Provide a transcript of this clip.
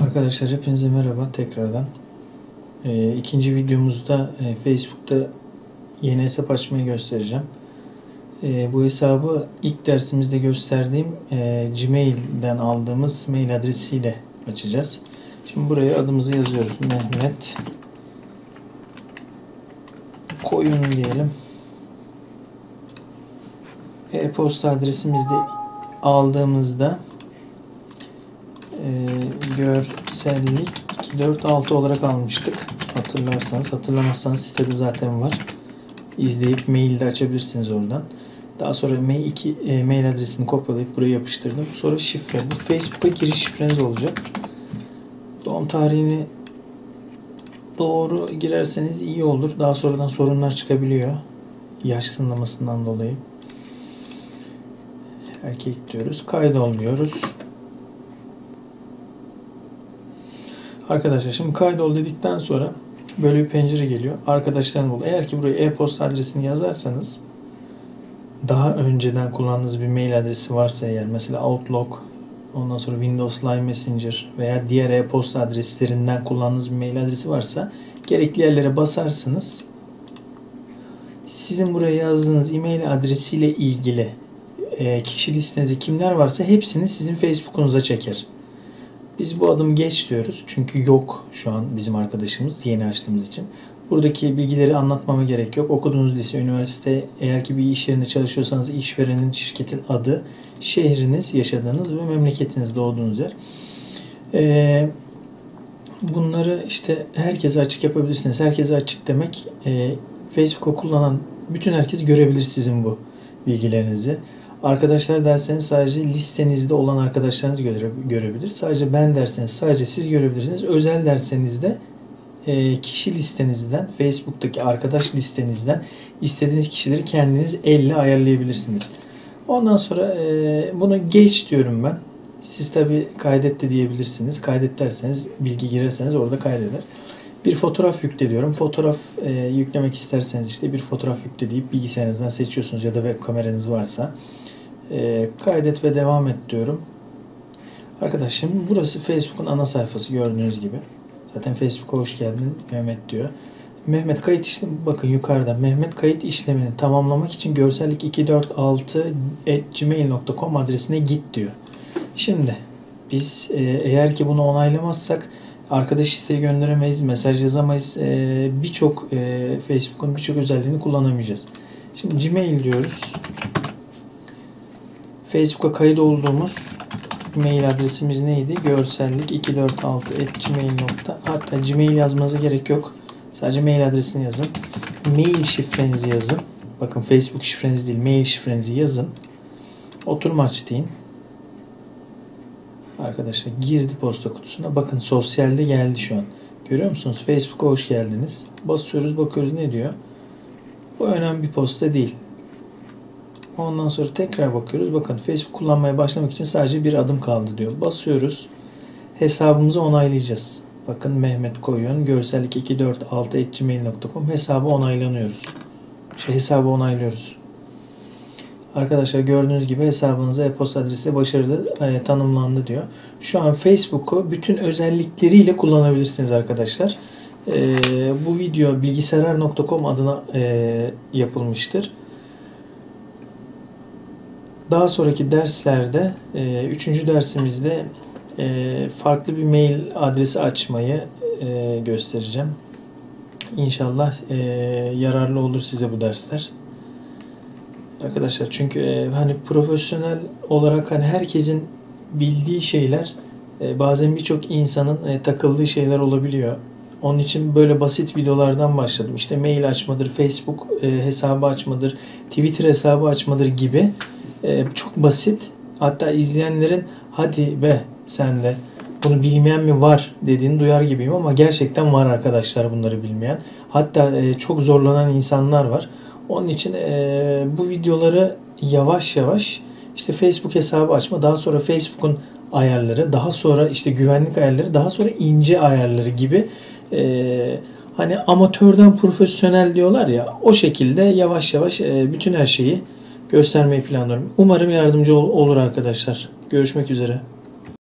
Arkadaşlar hepinize merhaba tekrardan. Ee, ikinci videomuzda e, Facebook'ta yeni hesap açmayı göstereceğim. E, bu hesabı ilk dersimizde gösterdiğim e, Gmail'den aldığımız mail adresiyle açacağız. Şimdi buraya adımızı yazıyoruz. Mehmet Koyun diyelim. E-posta adresimizde aldığımızda e, görsellik 246 olarak almıştık. Hatırlarsanız, hatırlamazsanız sitede zaten var. İzleyip mailde açabilirsiniz oradan. Daha sonra mail, 2, e, mail adresini kopyalayıp buraya yapıştırdım. Sonra şifre. Bu Facebook'a giriş şifreniz olacak. Doğum tarihini doğru girerseniz iyi olur. Daha sonradan sorunlar çıkabiliyor. Yaş sınırlamasından dolayı. Erkek diyoruz. Kaydol diyoruz. Arkadaşlar şimdi kaydol dedikten sonra böyle bir pencere geliyor. Arkadaşlarını bul. Eğer ki buraya e-posta adresini yazarsanız daha önceden kullandığınız bir mail adresi varsa eğer mesela Outlook ondan sonra Windows Live Messenger veya diğer e-posta adreslerinden kullandığınız bir mail adresi varsa gerekli yerlere basarsınız. Sizin buraya yazdığınız e-mail adresiyle ilgili e, kişi listenizde kimler varsa hepsini sizin Facebook'unuza çeker. Biz bu adımı geç diyoruz. Çünkü yok şu an bizim arkadaşımız yeni açtığımız için. Buradaki bilgileri anlatmama gerek yok. Okuduğunuz lise, üniversite, eğer ki bir iş yerinde çalışıyorsanız işverenin, şirketin adı, şehriniz, yaşadığınız ve memleketiniz, doğduğunuz yer. Ee, bunları işte herkese açık yapabilirsiniz. Herkese açık demek e, Facebook'u kullanan bütün herkes görebilir sizin bu bilgilerinizi. Arkadaşlar derseniz sadece listenizde olan arkadaşlarınız göre, görebilir. Sadece ben derseniz sadece siz görebilirsiniz. Özel derseniz de e, kişi listenizden, Facebook'taki arkadaş listenizden istediğiniz kişileri kendiniz elle ayarlayabilirsiniz. Ondan sonra e, bunu geç diyorum ben. Siz tabi kaydet de diyebilirsiniz. Kaydet derseniz bilgi girerseniz orada kaydeder. Bir fotoğraf yükle diyorum. Fotoğraf e, yüklemek isterseniz işte bir fotoğraf yükle deyip bilgisayarınızdan seçiyorsunuz ya da web kameranız varsa. E, kaydet ve devam et diyorum. Arkadaşım burası Facebook'un ana sayfası gördüğünüz gibi. Zaten Facebook'a hoş geldin Mehmet diyor. Mehmet kayıt işlemi bakın yukarıda. Mehmet kayıt işlemini tamamlamak için görsellik 246@gmail.com adresine git diyor. Şimdi biz e, eğer ki bunu onaylamazsak arkadaş isteği gönderemeyiz, mesaj yazamayız. E, birçok e, Facebook'un birçok özelliğini kullanamayacağız. Şimdi Gmail diyoruz. Facebook'a kayıt olduğumuz mail adresimiz neydi? Görsellik 246 gmail. Hatta gmail yazmanıza gerek yok. Sadece mail adresini yazın. Mail şifrenizi yazın. Bakın Facebook şifreniz değil, mail şifrenizi yazın. Oturum aç deyin. Arkadaşlar girdi posta kutusuna. Bakın sosyalde geldi şu an. Görüyor musunuz? Facebook'a hoş geldiniz. Basıyoruz bakıyoruz ne diyor. Bu önemli bir posta değil. Ondan sonra tekrar bakıyoruz. Bakın Facebook kullanmaya başlamak için sadece bir adım kaldı diyor. Basıyoruz. Hesabımızı onaylayacağız. Bakın Mehmet Koyun görsellik 246.gmail.com hesabı onaylanıyoruz. Şey, hesabı onaylıyoruz. Arkadaşlar gördüğünüz gibi hesabınıza e-posta adresi başarılı e, tanımlandı diyor. Şu an Facebook'u bütün özellikleriyle kullanabilirsiniz arkadaşlar. E, bu video bilgisayar.com adına e, yapılmıştır. Daha sonraki derslerde, e, üçüncü dersimizde e, farklı bir mail adresi açmayı e, göstereceğim. İnşallah e, yararlı olur size bu dersler. Arkadaşlar çünkü e, hani profesyonel olarak hani herkesin bildiği şeyler e, bazen birçok insanın e, takıldığı şeyler olabiliyor. Onun için böyle basit videolardan başladım. İşte mail açmadır, Facebook e, hesabı açmadır, Twitter hesabı açmadır gibi e, çok basit. Hatta izleyenlerin hadi be sen de bunu bilmeyen mi var dediğini duyar gibiyim ama gerçekten var arkadaşlar bunları bilmeyen. Hatta e, çok zorlanan insanlar var. Onun için e, bu videoları yavaş yavaş işte Facebook hesabı açma, daha sonra Facebook'un ayarları, daha sonra işte güvenlik ayarları, daha sonra ince ayarları gibi e, hani amatörden profesyonel diyorlar ya o şekilde yavaş yavaş e, bütün her şeyi göstermeyi planlıyorum. Umarım yardımcı olur arkadaşlar. Görüşmek üzere.